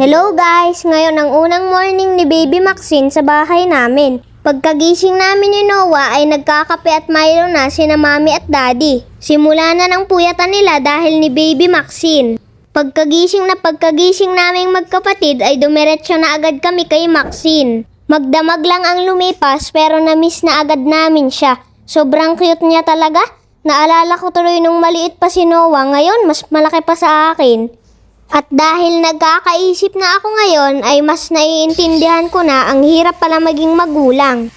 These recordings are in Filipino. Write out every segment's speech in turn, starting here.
Hello guys! Ngayon ang unang morning ni Baby Maxine sa bahay namin. Pagkagising namin ni Noah ay nagkakape at Milo na sina Mami at Daddy. Simula na ng puyatan nila dahil ni Baby Maxine. Pagkagising na pagkagising naming magkapatid ay dumiretso na agad kami kay Maxine. Magdamag lang ang lumipas pero na-miss na agad namin siya. Sobrang cute niya talaga. Naalala ko tuloy nung maliit pa si Noah, ngayon mas malaki pa sa akin. At dahil nagkakaisip na ako ngayon ay mas naiintindihan ko na ang hirap pala maging magulang.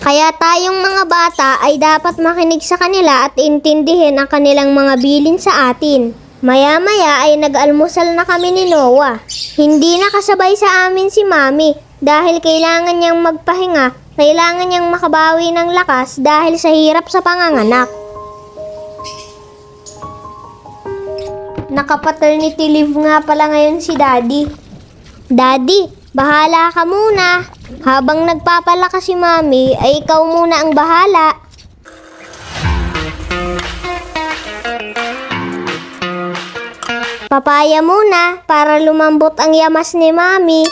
Kaya tayong mga bata ay dapat makinig sa kanila at intindihin ang kanilang mga bilin sa atin. Maya-maya ay nag-almusal na kami ni Noah. Hindi nakasabay sa amin si Mami dahil kailangan niyang magpahinga, kailangan niyang makabawi ng lakas dahil sa hirap sa panganganak. Naka-paternity leave nga pala ngayon si Daddy. Daddy, bahala ka muna. Habang nagpapalakas si Mami, ay ikaw muna ang bahala. Papaya muna para lumambot ang yamas ni Mami.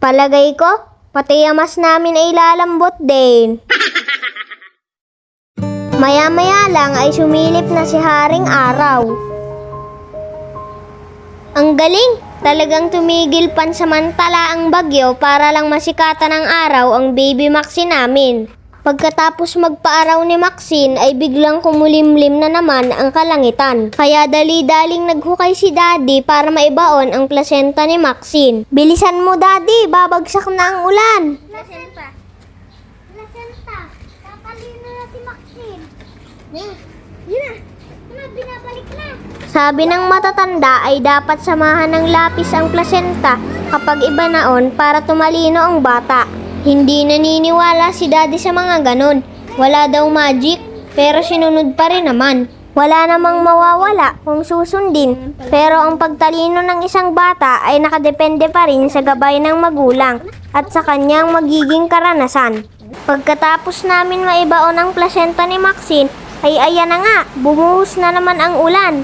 Palagay ko, pati yamas namin ay lalambot din. Maya-maya lang ay sumilip na si Haring Araw. Ang galing! Talagang tumigil pansamantala ang bagyo para lang masikatan ng araw ang baby Maxine namin. Pagkatapos magpaaraw ni Maxine ay biglang kumulimlim na naman ang kalangitan. Kaya dali-daling naghukay si Daddy para maibaon ang placenta ni Maxine. Bilisan mo Daddy, babagsak na ang ulan. Placenta. Placenta. Tatalino na si Maxine. Na. Yun na, binabalik na. Sabi ng matatanda ay dapat samahan ng lapis ang placenta kapag iba naon para tumalino ang bata. Hindi naniniwala si daddy sa mga ganon. Wala daw magic, pero sinunod pa rin naman. Wala namang mawawala kung susundin, pero ang pagtalino ng isang bata ay nakadepende pa rin sa gabay ng magulang at sa kanyang magiging karanasan. Pagkatapos namin maibaon ang placenta ni Maxine, ay ayan na nga, bumuhos na naman ang ulan.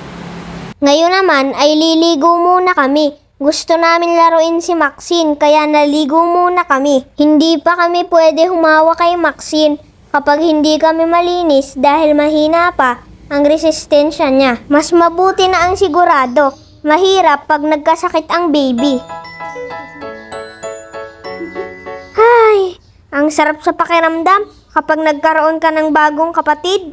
Ngayon naman ay liligo muna kami. Gusto namin laruin si Maxine kaya naligo muna kami. Hindi pa kami pwede humawa kay Maxine kapag hindi kami malinis dahil mahina pa ang resistensya niya. Mas mabuti na ang sigurado. Mahirap pag nagkasakit ang baby. Hay, ang sarap sa pakiramdam kapag nagkaroon ka ng bagong kapatid.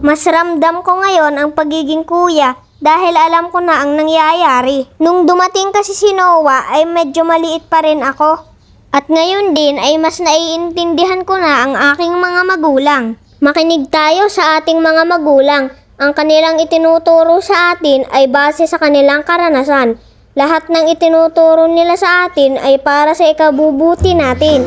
Mas ramdam ko ngayon ang pagiging kuya dahil alam ko na ang nangyayari. Nung dumating kasi si Noah ay medyo maliit pa rin ako. At ngayon din ay mas naiintindihan ko na ang aking mga magulang. Makinig tayo sa ating mga magulang. Ang kanilang itinuturo sa atin ay base sa kanilang karanasan. Lahat ng itinuturo nila sa atin ay para sa ikabubuti natin.